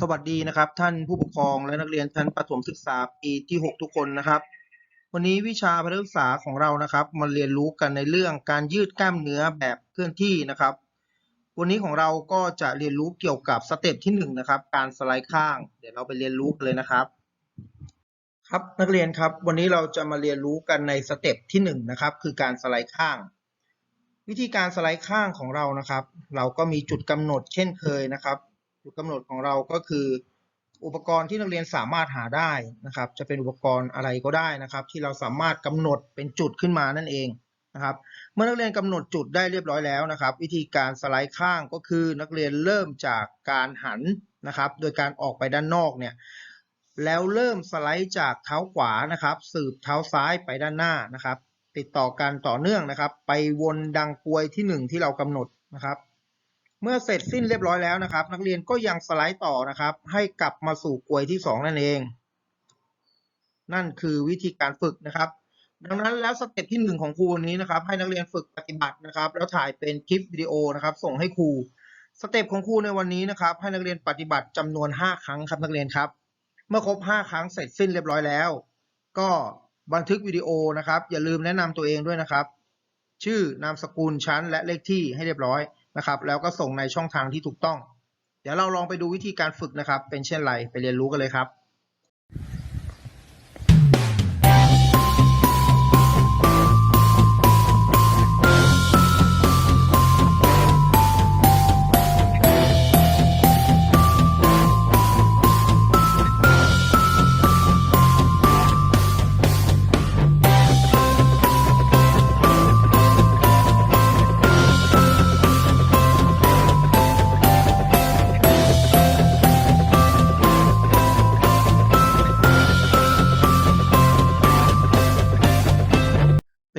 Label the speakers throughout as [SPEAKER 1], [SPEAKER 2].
[SPEAKER 1] สวัสดีนะครับ ท่านผู้ปกครองและนักเรียนชั้นประถมศึกษาปีที่ 6 ทุกคนนะครับ วันนี้วิชาพลศึกษาของเรานะครับมาเรียนรู้กันในเรื่องการยืดกล้ามเนื้อแบบเคลื่อนที่นะครับ วันนี้ของเราก็จะเรียนรู้เกี่ยวกับสเต็ปที่1นะครับ การสไลด์ข้าง เดี๋ยวเราไปเรียนรู้กันเลยนะครับ ครับนักเรียนครับวันนี้เราจะมาเรียนรู้กันในสเต็ปที่1นะครับคือการสไลด์ข้าง วิธีการสไลด์ข้างของเรานะครับ เราก็มีจุดกำหนดเช่นเคยนะครับ จุดกำหนดของเราก็คือ อุปกรณ์ที่นักเรียนสามารถหาได้นะครับ จะเป็นอุปกรณ์อะไรก็ได้นะครับ ที่เราสามารถกำหนดเป็นจุดขึ้นมานั่นเองนะครับ เมื่อนักเรียนกำหนดจุดได้เรียบร้อยแล้วนะครับ วิธีการสไลด์ข้างก็คือนักเรียนเริ่มจากการหันนะครับ โดยการออกไปด้านนอกเนี่ยแล้วเริ่มสไลด์จากเท้าขวานะครับ สืบเท้าซ้ายไปด้านหน้านะครับ ติดต่อกันต่อเนื่องนะครับ ไปวนดังกลวยที่หนึ่งที่เรากำหนดนะครับ เมื่อเสร็จสิ้นเรียบร้อยแล้วนะครับ นักเรียนก็ยังสไลด์ต่อนะครับ ให้กลับมาสู่กลวยที่สองนั่นเอง นั่นคือวิธีการฝึกนะครับ ดังนั้นแล้วสเต็ปที่หนึ่งของครูวันนี้นะครับ ให้นักเรียนฝึกปฏิบัตินะครับ แล้วถ่ายเป็นคลิปวิดีโอนะครับ ส่งให้ครูสเต็ปของครูในวันนี้นะครับ ให้นักเรียนปฏิบัติจำนวน 5 ครั้งครับนักเรียนครับ เมื่อครบ 5 ครั้งเสร็จสิ้นเรียบร้อยแล้ว ก็บันทึกวิดีโอนะครับ อย่าลืมแนะนำตัวเองด้วยนะครับ ชื่อนามสกุลชั้นและเลขที่ให้เรียบร้อย นะครับ แล้วก็ส่งในช่องทางที่ถูกต้อง เดี๋ยวเราลองไปดูวิธีการฝึกนะครับ เป็นเช่นไรไปเรียนรู้กันเลยครับ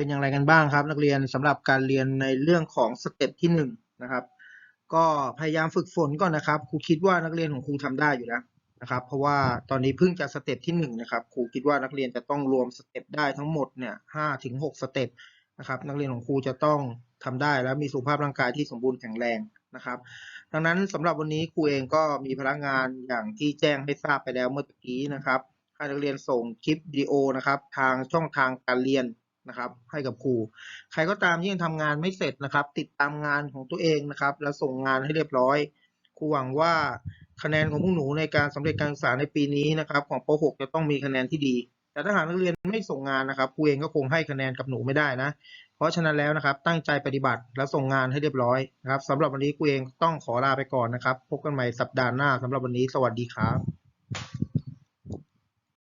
[SPEAKER 1] เป็นอย่างไรกันบ้างครับ นักเรียนสำหรับการเรียนในเรื่องของสเต็ปที่หนึ่งนะครับ ก็พยายามฝึกฝนก่อนนะครับครูคิดว่านักเรียนของครูทำได้อยู่แล้วนะครับ เพราะว่าตอนนี้เพิ่งจะสเต็ปที่หนึ่งนะครับครูคิดว่านักเรียนจะต้องรวมสเต็ปได้ทั้งหมดเนี่ยห้าถึงหกสเต็ปนะครับ นักเรียนของครูจะต้องทำได้แล้วมีสุขภาพร่างกายที่สมบูรณ์แข็งแรงนะครับ ดังนั้นสำหรับวันนี้ครูเองก็มีพลังงานอย่างที่แจ้งให้ทราบไปแล้วเมื่อกี้นะครับให้นักเรียนส่งคลิปวิดีโอนะครับ ทางช่องทางการเรียน นะครับ ให้กับครู ใครก็ตามที่ยังทำงานไม่เสร็จนะครับ ติดตามงานของตัวเองนะครับ แล้วส่งงานให้เรียบร้อย ครูหวังว่าคะแนนของพวกหนูในการสำเร็จการศึกษาในปีนี้นะครับของป .6 จะต้องมีคะแนนที่ดี แต่ถ้าหากนักเรียนไม่ส่งงานนะครับครูเองก็คงให้คะแนนกับหนูไม่ได้นะ เพราะฉะนั้นแล้วนะครับ ตั้งใจปฏิบัติและส่งงานให้เรียบร้อยนะครับสำหรับวันนี้ครูเองต้องขอลาไปก่อนนะครับ พบกันใหม่สัปดาห์หน้าสำหรับวันนี้สวัสดีครับ